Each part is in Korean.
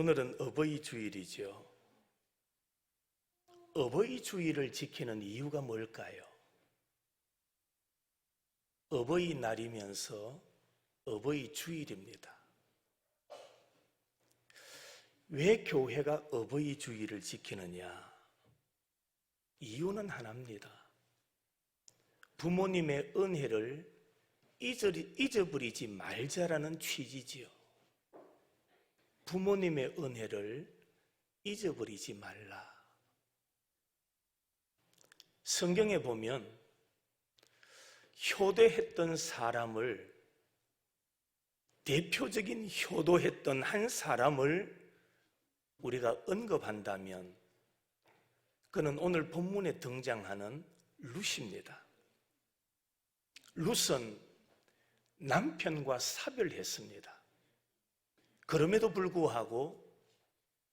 오늘은 어버이 주일이죠. 어버이 주일을 지키는 이유가 뭘까요? 어버이 날이면서 어버이 주일입니다. 왜 교회가 어버이 주일을 지키느냐? 이유는 하나입니다. 부모님의 은혜를 잊어버리지 말자라는 취지지요. 부모님의 은혜를 잊어버리지 말라. 성경에 보면 효도했던 사람을 대표적인 효도했던 한 사람을 우리가 언급한다면 그는 오늘 본문에 등장하는 룻입니다. 룻은 남편과 사별했습니다. 그럼에도 불구하고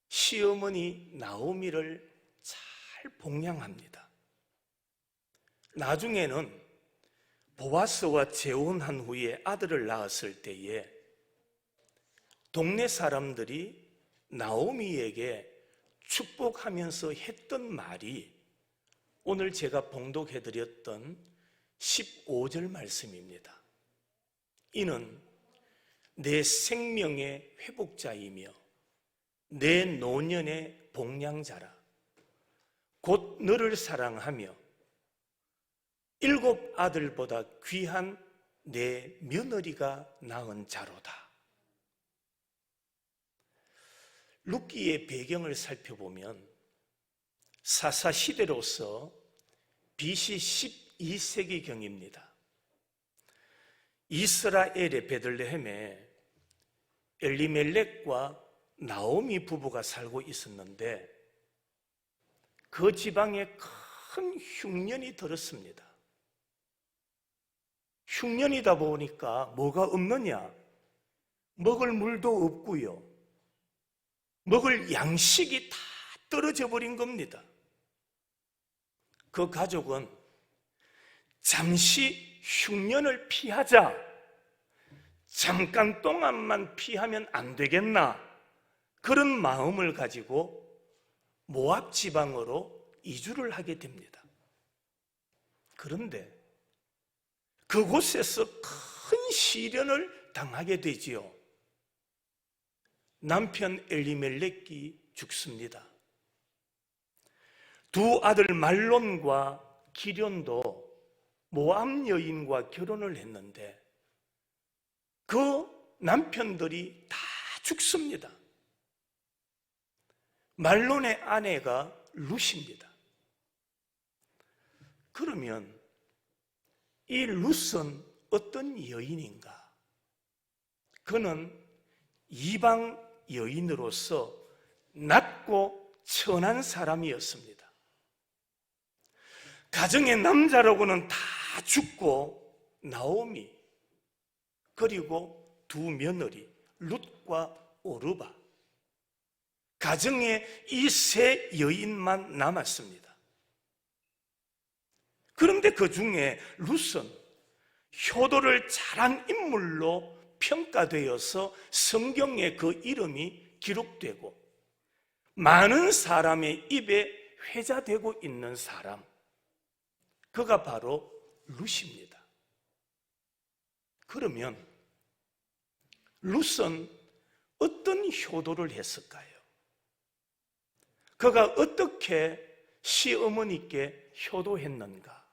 시어머니 나오미를 잘 봉양합니다. 나중에는 보아스와 재혼한 후에 아들을 낳았을 때에 동네 사람들이 나오미에게 축복하면서 했던 말이 오늘 제가 봉독해 드렸던 15절 말씀입니다. 이는 내 생명의 회복자이며 내 노년의 복량자라. 곧 너를 사랑하며 일곱 아들보다 귀한 내 며느리가 낳은 자로다. 룻기의 배경을 살펴보면 사사 시대로서 BC 12세기경입니다. 이스라엘의 베들레헴에 엘리멜렉과 나오미 부부가 살고 있었는데 그 지방에 큰 흉년이 들었습니다. 흉년이다 보니까 뭐가 없느냐? 먹을 물도 없고요. 먹을 양식이 다 떨어져 버린 겁니다. 그 가족은 잠시 흉년을 피하자. 잠깐 동안만 피하면 안 되겠나? 그런 마음을 가지고 모압 지방으로 이주를 하게 됩니다. 그런데 그곳에서 큰 시련을 당하게 되지요. 남편 엘리멜렉이 죽습니다. 두 아들 말론과 기련도 모압 여인과 결혼을 했는데 그 남편들이 다 죽습니다. 말론의 아내가 룻입니다. 그러면 이 룻은 어떤 여인인가? 그는 이방 여인으로서 낮고 천한 사람이었습니다. 가정의 남자라고는 다 죽고 나오미 그리고 두 며느리 룻과 오르바 가정에 이 세 여인만 남았습니다. 그런데 그 중에 룻은 효도를 잘한 인물로 평가되어서 성경에 그 이름이 기록되고 많은 사람의 입에 회자되고 있는 사람 그가 바로 룻입니다. 그러면 룻은 어떤 효도를 했을까요? 그가 어떻게 시어머니께 효도했는가?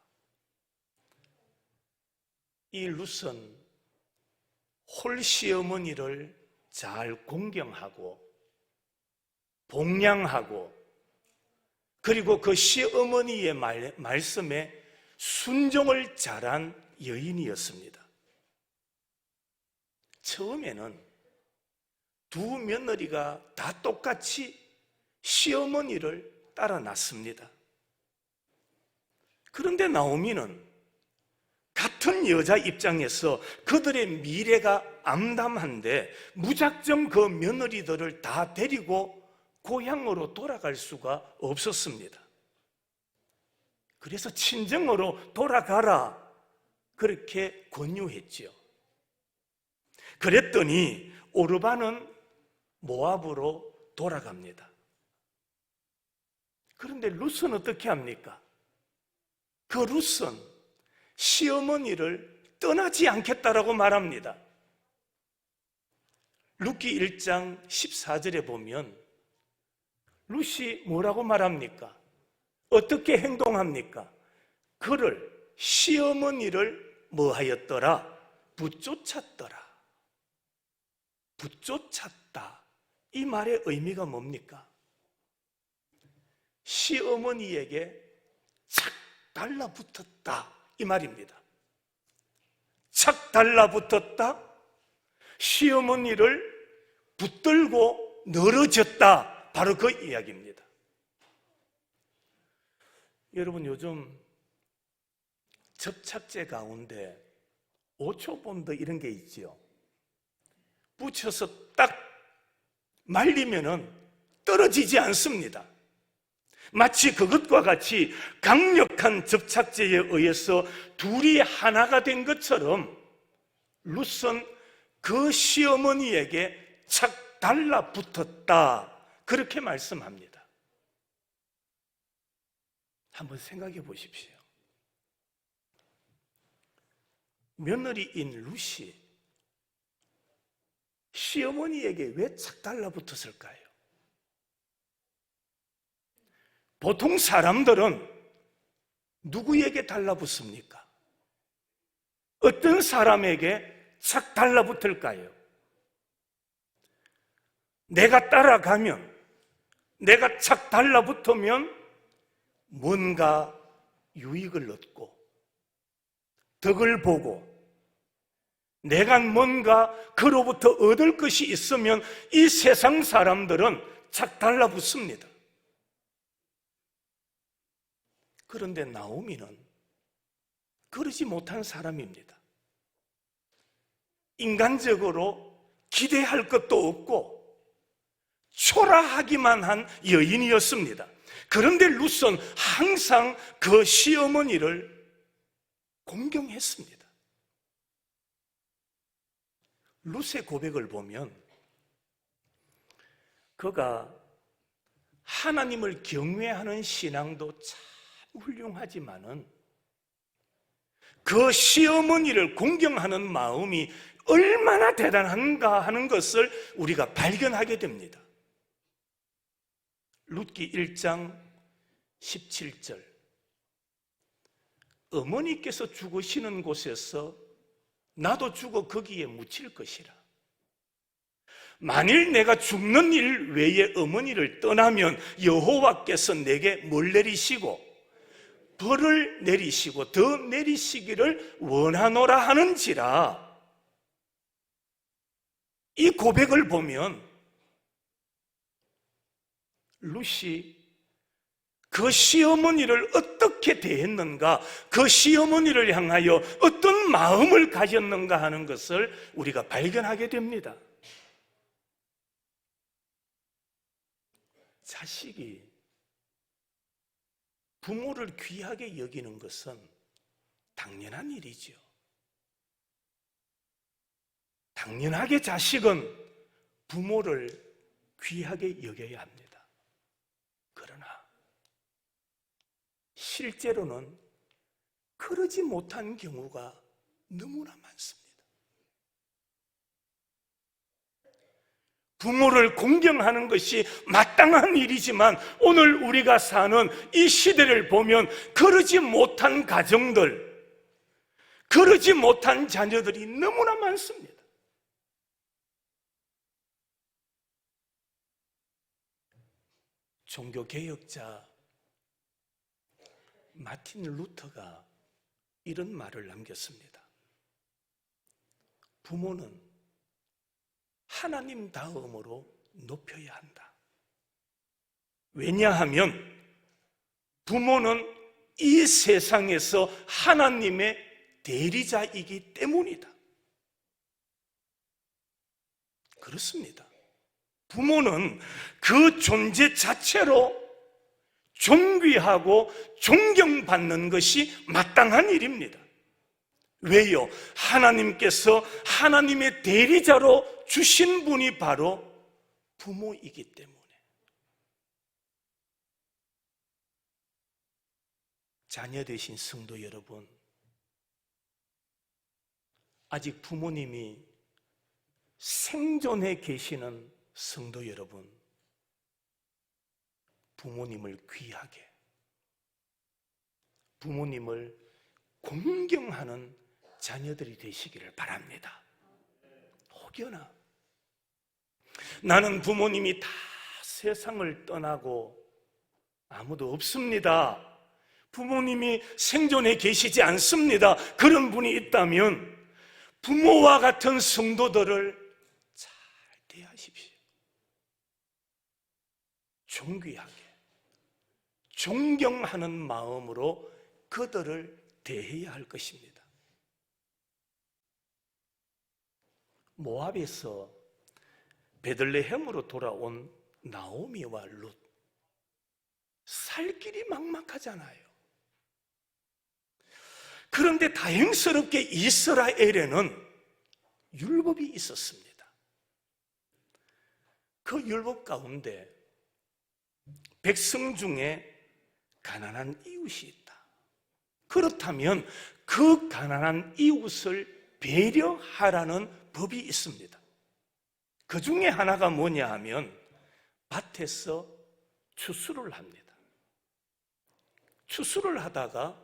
이 룻은 홀 시어머니를 잘 공경하고 봉양하고 그리고 그 시어머니의 말, 말씀에 순종을 잘한 여인이었습니다. 처음에는 두 며느리가 다 똑같이 시어머니를 따라 났습니다. 그런데 나오미는 같은 여자 입장에서 그들의 미래가 암담한데 무작정 그 며느리들을 다 데리고 고향으로 돌아갈 수가 없었습니다. 그래서 친정으로 돌아가라. 그렇게 권유했지요. 그랬더니 오르바는 모압으로 돌아갑니다. 그런데 룻은 어떻게 합니까? 그 룻은 시어머니를 떠나지 않겠다라고 말합니다. 룻기 1장 14절에 보면 룻이 뭐라고 말합니까? 어떻게 행동합니까? 그를 시어머니를 뭐하였더라? 붙쫓았더라. 붙쫓았다. 이 말의 의미가 뭡니까? 시어머니에게 착 달라붙었다. 이 말입니다. 착 달라붙었다. 시어머니를 붙들고 늘어졌다. 바로 그 이야기입니다. 여러분 요즘 접착제 가운데 5초 본드 이런 게 있지요. 붙여서 딱 말리면은 떨어지지 않습니다. 마치 그것과 같이 강력한 접착제에 의해서 둘이 하나가 된 것처럼 룻은 그 시어머니에게 착 달라붙었다. 그렇게 말씀합니다. 한번 생각해 보십시오. 며느리인 룻이 시어머니에게 왜 착 달라붙었을까요? 보통 사람들은 누구에게 달라붙습니까? 어떤 사람에게 착 달라붙을까요? 내가 따라가면, 내가 착 달라붙으면 뭔가 유익을 얻고, 덕을 보고, 내가 뭔가 그로부터 얻을 것이 있으면 이 세상 사람들은 착 달라붙습니다. 그런데 나오미는 그러지 못한 사람입니다. 인간적으로 기대할 것도 없고 초라하기만 한 여인이었습니다. 그런데 룻은 항상 그 시어머니를 공경했습니다. 룻의 고백을 보면 그가 하나님을 경외하는 신앙도 참 훌륭하지만은 그 시어머니를 공경하는 마음이 얼마나 대단한가 하는 것을 우리가 발견하게 됩니다. 룻기 1장 17절 어머니께서 죽으시는 곳에서 나도 죽어 거기에 묻힐 것이라. 만일 내가 죽는 일 외에 어머니를 떠나면 여호와께서 내게 뭘 내리시고 벌을 내리시고 더 내리시기를 원하노라 하는지라. 이 고백을 보면 루시 그 시어머니를 어떻게 대했는가, 그 시어머니를 향하여 어떤 마음을 가졌는가 하는 것을 우리가 발견하게 됩니다. 자식이 부모를 귀하게 여기는 것은 당연한 일이죠. 당연하게 자식은 부모를 귀하게 여겨야 합니다. 그러나 실제로는 그러지 못한 경우가 너무나 많습니다. 부모를 공경하는 것이 마땅한 일이지만 오늘 우리가 사는 이 시대를 보면 그러지 못한 가정들, 그러지 못한 자녀들이 너무나 많습니다. 종교개혁자 마틴 루터가 이런 말을 남겼습니다. 부모는 하나님 다음으로 높여야 한다. 왜냐하면 부모는 이 세상에서 하나님의 대리자이기 때문이다. 그렇습니다. 부모는 그 존재 자체로 존귀하고 존경받는 것이 마땅한 일입니다. 왜요? 하나님께서 하나님의 대리자로 주신 분이 바로 부모이기 때문에 자녀 되신 성도 여러분 아직 부모님이 생존해 계시는 성도 여러분 부모님을 귀하게 부모님을 공경하는 자녀들이 되시기를 바랍니다. 혹여나 나는 부모님이 다 세상을 떠나고 아무도 없습니다. 부모님이 생존해 계시지 않습니다. 그런 분이 있다면 부모와 같은 성도들을 잘 대하십시오. 존귀하게, 존경하는 마음으로 그들을 대해야 할 것입니다. 모압에서 베들레헴으로 돌아온 나오미와 룻. 살 길이 막막하잖아요. 그런데 다행스럽게 이스라엘에는 율법이 있었습니다. 그 율법 가운데 백성 중에 가난한 이웃이 있다. 그렇다면 그 가난한 이웃을 배려하라는 법이 있습니다. 그 중에 하나가 뭐냐 하면 밭에서 추수를 합니다. 추수를 하다가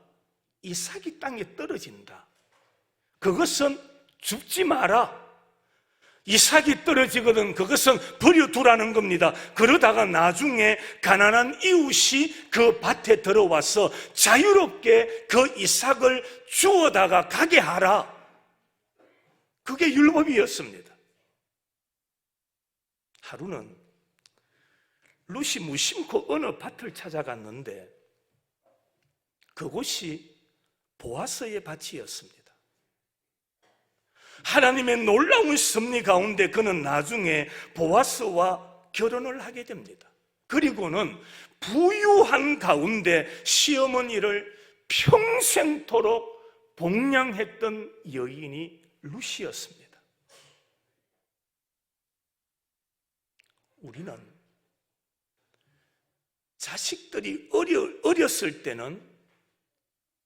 이삭이 땅에 떨어진다. 그것은 줍지 마라. 이삭이 떨어지거든 그것은 버려두라는 겁니다. 그러다가 나중에 가난한 이웃이 그 밭에 들어와서 자유롭게 그 이삭을 주워다가 가게 하라. 그게 율법이었습니다. 하루는 룻이 무심코 어느 밭을 찾아갔는데 그곳이 보아스의 밭이었습니다. 하나님의 놀라운 섭리 가운데 그는 나중에 보아스와 결혼을 하게 됩니다. 그리고는 부유한 가운데 시어머니를 평생토록 복양했던 여인이 루시였습니다. 우리는 자식들이 어려, 어렸을 때는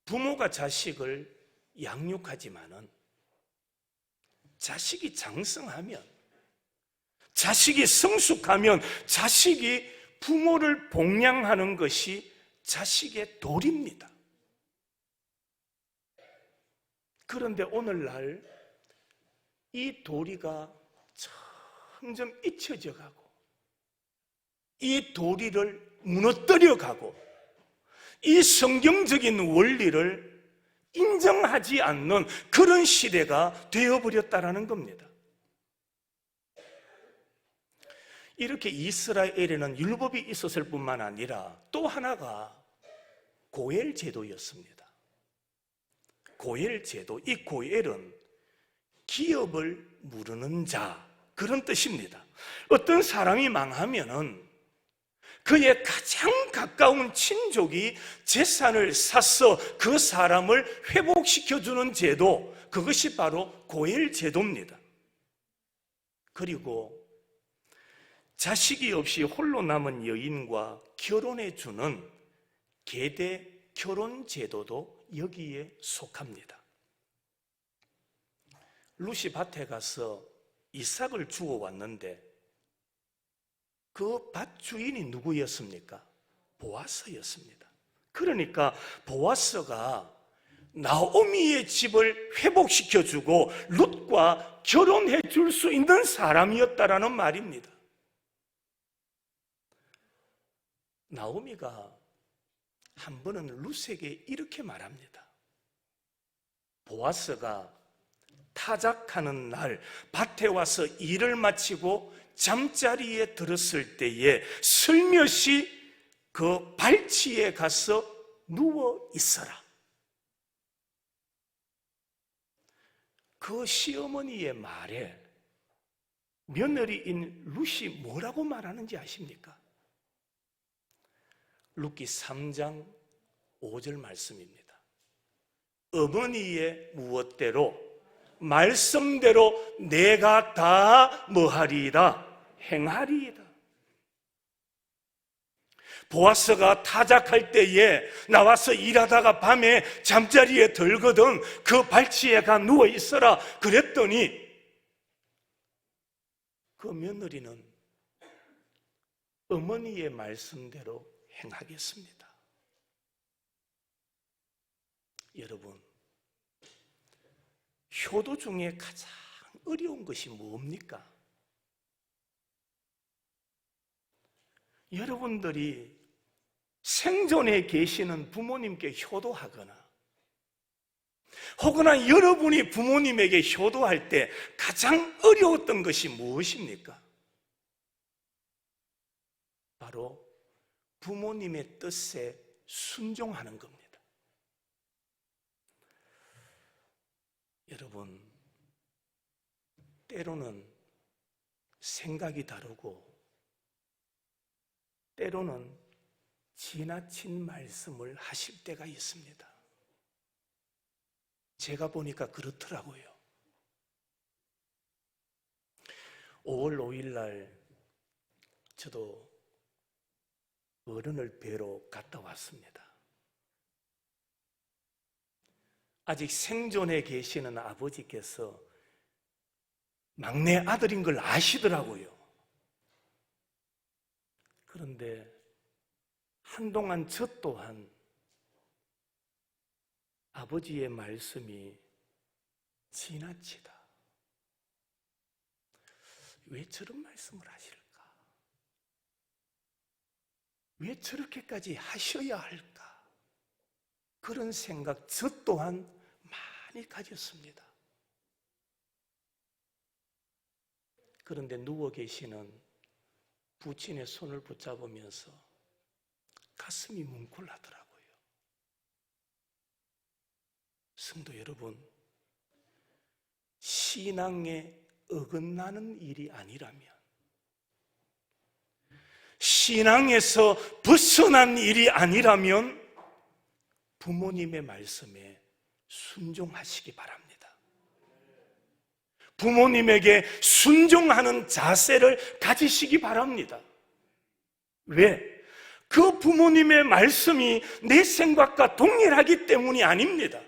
부모가 자식을 양육하지만은 자식이 장성하면 자식이 성숙하면 자식이 부모를 복양하는 것이 자식의 도리입니다. 그런데 오늘날 이 도리가 점점 잊혀져 가고 이 도리를 무너뜨려 가고 이 성경적인 원리를 인정하지 않는 그런 시대가 되어버렸다라는 겁니다. 이렇게 이스라엘에는 율법이 있었을 뿐만 아니라 또 하나가 고엘 제도였습니다. 고엘 제도, 이 고엘은 기업을 무르는 자 그런 뜻입니다. 어떤 사람이 망하면은 그의 가장 가까운 친족이 재산을 사서 그 사람을 회복시켜주는 제도, 그것이 바로 고엘 제도입니다. 그리고 자식이 없이 홀로 남은 여인과 결혼해 주는 계대 결혼 제도도 여기에 속합니다. 루시 밭에 가서 이삭을 주워 왔는데 그 밭 주인이 누구였습니까? 보아스였습니다. 그러니까 보아스가 나오미의 집을 회복시켜 주고 룻과 결혼해 줄 수 있는 사람이었다라는 말입니다. 나오미가 한 번은 룻에게 이렇게 말합니다. 보아스가 타작하는 날 밭에 와서 일을 마치고 잠자리에 들었을 때에 슬며시 그 발치에 가서 누워 있어라. 그 시어머니의 말에 며느리인 룻이 뭐라고 말하는지 아십니까? 룻기 3장 5절 말씀입니다. 어머니의 무엇대로 말씀대로 내가 다 뭐하리이다 행하리이다. 보아스가 타작할 때에 나와서 일하다가 밤에 잠자리에 들거든 그 발치에 가 누워 있어라 그랬더니 그 며느리는 어머니의 말씀대로 행하겠습니다. 여러분, 효도 중에 가장 어려운 것이 뭡니까? 여러분들이 생존에 계시는 부모님께 효도하거나 혹은 여러분이 부모님에게 효도할 때 가장 어려웠던 것이 무엇입니까? 바로 부모님의 뜻에 순종하는 겁니다. 여러분, 때로는 생각이 다르고 때로는 지나친 말씀을 하실 때가 있습니다. 제가 보니까 그렇더라고요. 5월 5일 날 저도 어른을 뵈러 갔다 왔습니다. 아직 생존해 계시는 아버지께서 막내 아들인 걸 아시더라고요. 그런데 한동안 저 또한 아버지의 말씀이 지나치다. 왜 저런 말씀을 하실까? 왜 저렇게까지 하셔야 할까? 그런 생각 저 또한 많이 가졌습니다. 그런데 누워 계시는 부친의 손을 붙잡으면서 가슴이 뭉클하더라고요. 성도 여러분, 신앙에 어긋나는 일이 아니라면, 신앙에서 벗어난 일이 아니라면, 부모님의 말씀에 순종하시기 바랍니다. 부모님에게 순종하는 자세를 가지시기 바랍니다. 왜? 그 부모님의 말씀이 내 생각과 동일하기 때문이 아닙니다.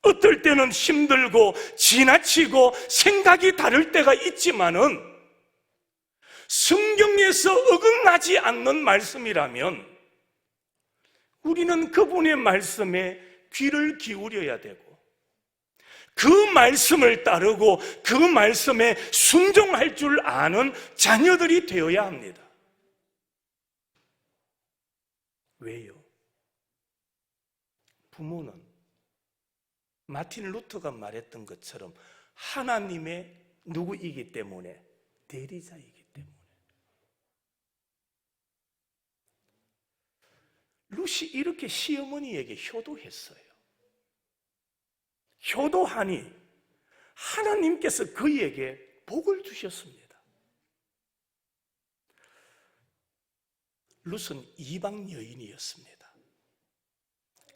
어떨 때는 힘들고 지나치고 생각이 다를 때가 있지만은 성경에서 어긋나지 않는 말씀이라면 우리는 그분의 말씀에 귀를 기울여야 되고 그 말씀을 따르고 그 말씀에 순종할 줄 아는 자녀들이 되어야 합니다. 왜요? 부모는 마틴 루터가 말했던 것처럼 하나님의 누구이기 때문에 대리자이기 때문에 루시 이렇게 시어머니에게 효도했어요. 효도하니 하나님께서 그에게 복을 주셨습니다. 룻은 이방 여인이었습니다.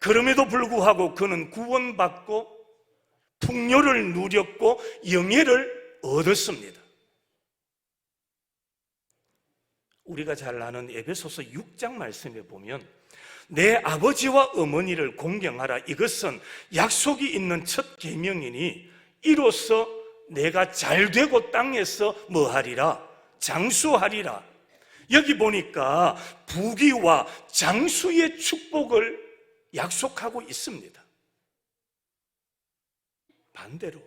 그럼에도 불구하고 그는 구원받고 풍요를 누렸고 영예를 얻었습니다. 우리가 잘 아는 에베소서 6장 말씀에 보면 내 아버지와 어머니를 공경하라 이것은 약속이 있는 첫 계명이니 이로써 내가 잘 되고 땅에서 뭐하리라 장수하리라 여기 보니까 부귀와 장수의 축복을 약속하고 있습니다. 반대로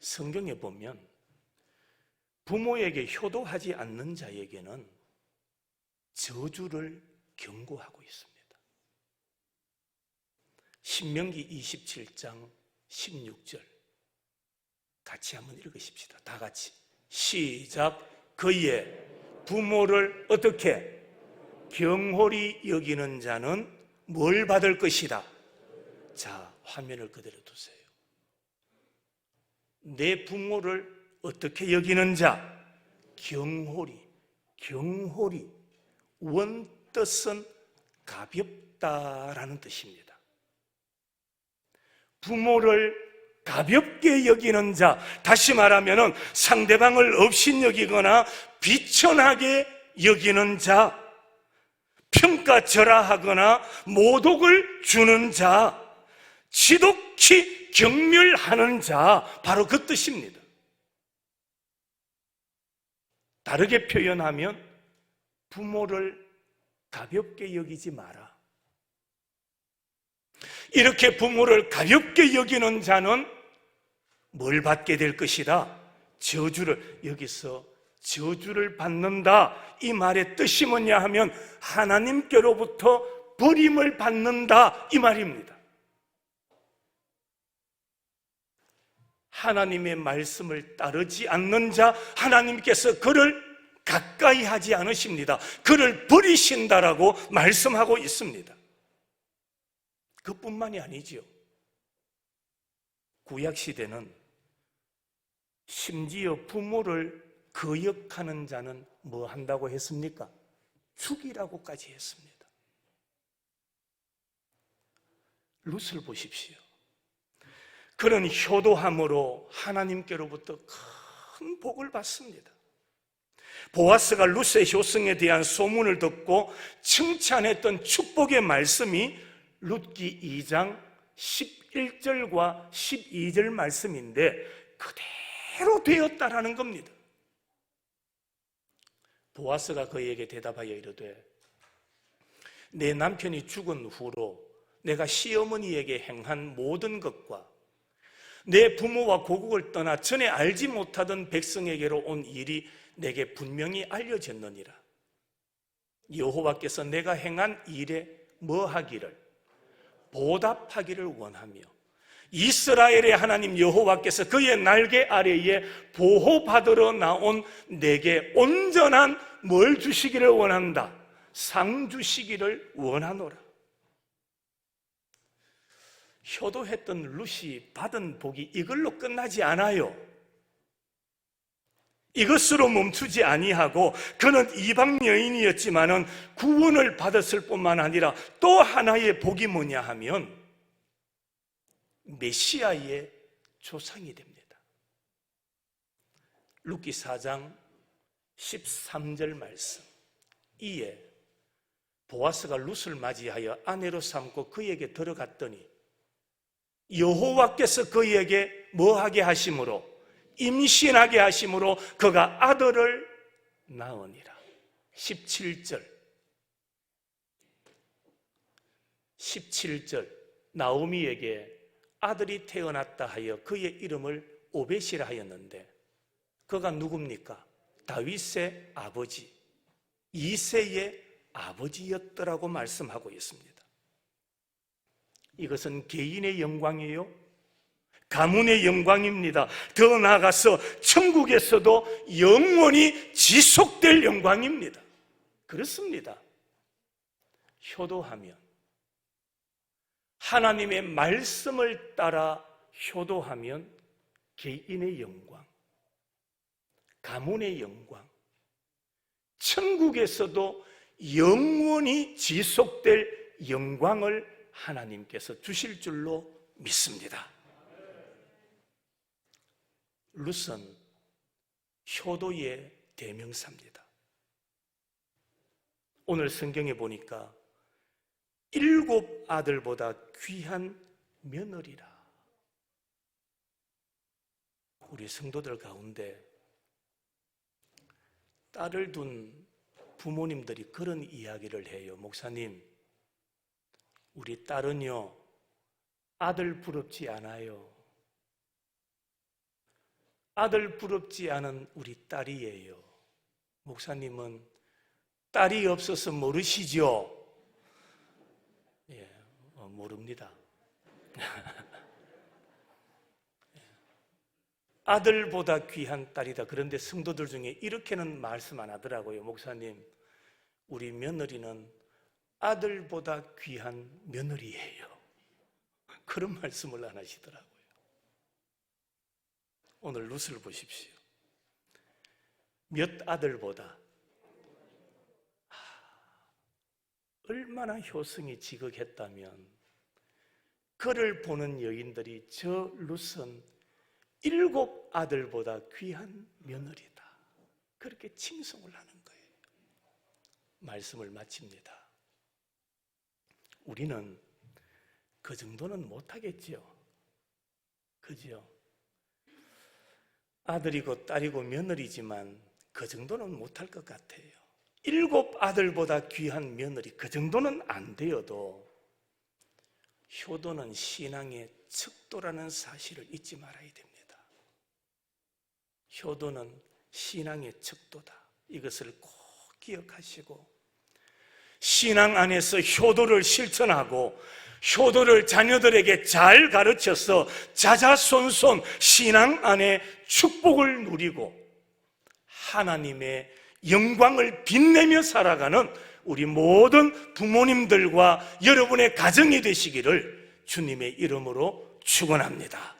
성경에 보면 부모에게 효도하지 않는 자에게는 저주를 경고하고 있습니다. 신명기 27장 16절 같이 한번 읽으십시다. 다 같이 시작 그의 부모를 어떻게 경홀히 여기는 자는 뭘 받을 것이다. 자, 화면을 그대로 두세요. 내 부모를 어떻게 여기는 자? 경홀히, 경홀히. 원뜻은 가볍다라는 뜻입니다. 부모를 가볍게 여기는 자, 다시 말하면 상대방을 업신 여기거나 비천하게 여기는 자, 평가절하하거나 모독을 주는 자, 지독히 경멸하는 자, 바로 그 뜻입니다. 다르게 표현하면 부모를 가볍게 여기지 마라. 이렇게 부모를 가볍게 여기는 자는 뭘 받게 될 것이다? 저주를, 여기서 저주를 받는다. 이 말의 뜻이 뭐냐 하면 하나님께로부터 버림을 받는다. 이 말입니다. 하나님의 말씀을 따르지 않는 자, 하나님께서 그를 가까이 하지 않으십니다. 그를 버리신다라고 말씀하고 있습니다. 그뿐만이 아니지요. 구약 시대는 심지어 부모를 거역하는 자는 뭐 한다고 했습니까? 죽이라고까지 했습니다. 룻을 보십시오. 그런 효도함으로 하나님께로부터 큰 복을 받습니다. 보아스가 룻의 효성에 대한 소문을 듣고 칭찬했던 축복의 말씀이 룻기 2장 11절과 12절 말씀인데 그대 로 되었다라는 겁니다. 보아스가 그에게 대답하여 이르되 내 남편이 죽은 후로 내가 시어머니에게 행한 모든 것과 내 부모와 고국을 떠나 전에 알지 못하던 백성에게로 온 일이 내게 분명히 알려졌느니라. 여호와께서 내가 행한 일에 뭐 하기를 보답하기를 원하며 이스라엘의 하나님 여호와께서 그의 날개 아래에 보호받으러 나온 내게 온전한 뭘 주시기를 원한다. 상 주시기를 원하노라. 효도했던 룻이 받은 복이 이걸로 끝나지 않아요. 이것으로 멈추지 아니하고 그는 이방 여인이었지만은 구원을 받았을 뿐만 아니라 또 하나의 복이 뭐냐 하면 메시아의 조상이 됩니다. 루키 4장 13절 말씀. 이에 보아스가 룻을 맞이하여 아내로 삼고 그에게 들어갔더니 여호와께서 그에게 뭐하게 하심으로 임신하게 하심으로 그가 아들을 낳으니라. 17절. 17절. 나오미에게 아들이 태어났다 하여 그의 이름을 오벳이라 하였는데 그가 누굽니까? 다윗의 아버지. 이세의 아버지였더라고 말씀하고 있습니다. 이것은 개인의 영광이에요. 가문의 영광입니다. 더 나아가서 천국에서도 영원히 지속될 영광입니다. 그렇습니다. 효도하면 하나님의 말씀을 따라 효도하면 개인의 영광, 가문의 영광, 천국에서도 영원히 지속될 영광을 하나님께서 주실 줄로 믿습니다. 룻은 효도의 대명사입니다. 오늘 성경에 보니까 일곱 아들보다 귀한 며느리라. 우리 성도들 가운데 딸을 둔 부모님들이 그런 이야기를 해요. 목사님, 우리 딸은요, 아들 부럽지 않아요. 아들 부럽지 않은 우리 딸이에요. 목사님은 딸이 없어서 모르시죠? 모릅니다. 예. 아들보다 귀한 딸이다. 그런데 성도들 중에 이렇게는 말씀 안 하더라고요. 목사님, 우리 며느리는 아들보다 귀한 며느리예요. 그런 말씀을 안 하시더라고요. 오늘 룻을 보십시오. 몇 아들보다 얼마나 효성이 지극했다면 그를 보는 여인들이 저 룻은 일곱 아들보다 귀한 며느리다. 그렇게 칭송을 하는 거예요. 말씀을 마칩니다. 우리는 그 정도는 못하겠지요. 그지요? 아들이고 딸이고 며느리지만 그 정도는 못할 것 같아요. 일곱 아들보다 귀한 며느리 그 정도는 안 되어도 효도는 신앙의 척도라는 사실을 잊지 말아야 됩니다. 효도는 신앙의 척도다. 이것을 꼭 기억하시고 신앙 안에서 효도를 실천하고 효도를 자녀들에게 잘 가르쳐서 자자손손 신앙 안에 축복을 누리고 하나님의 영광을 빛내며 살아가는 우리 모든 부모님들과 여러분의 가정이 되시기를 주님의 이름으로 축원합니다.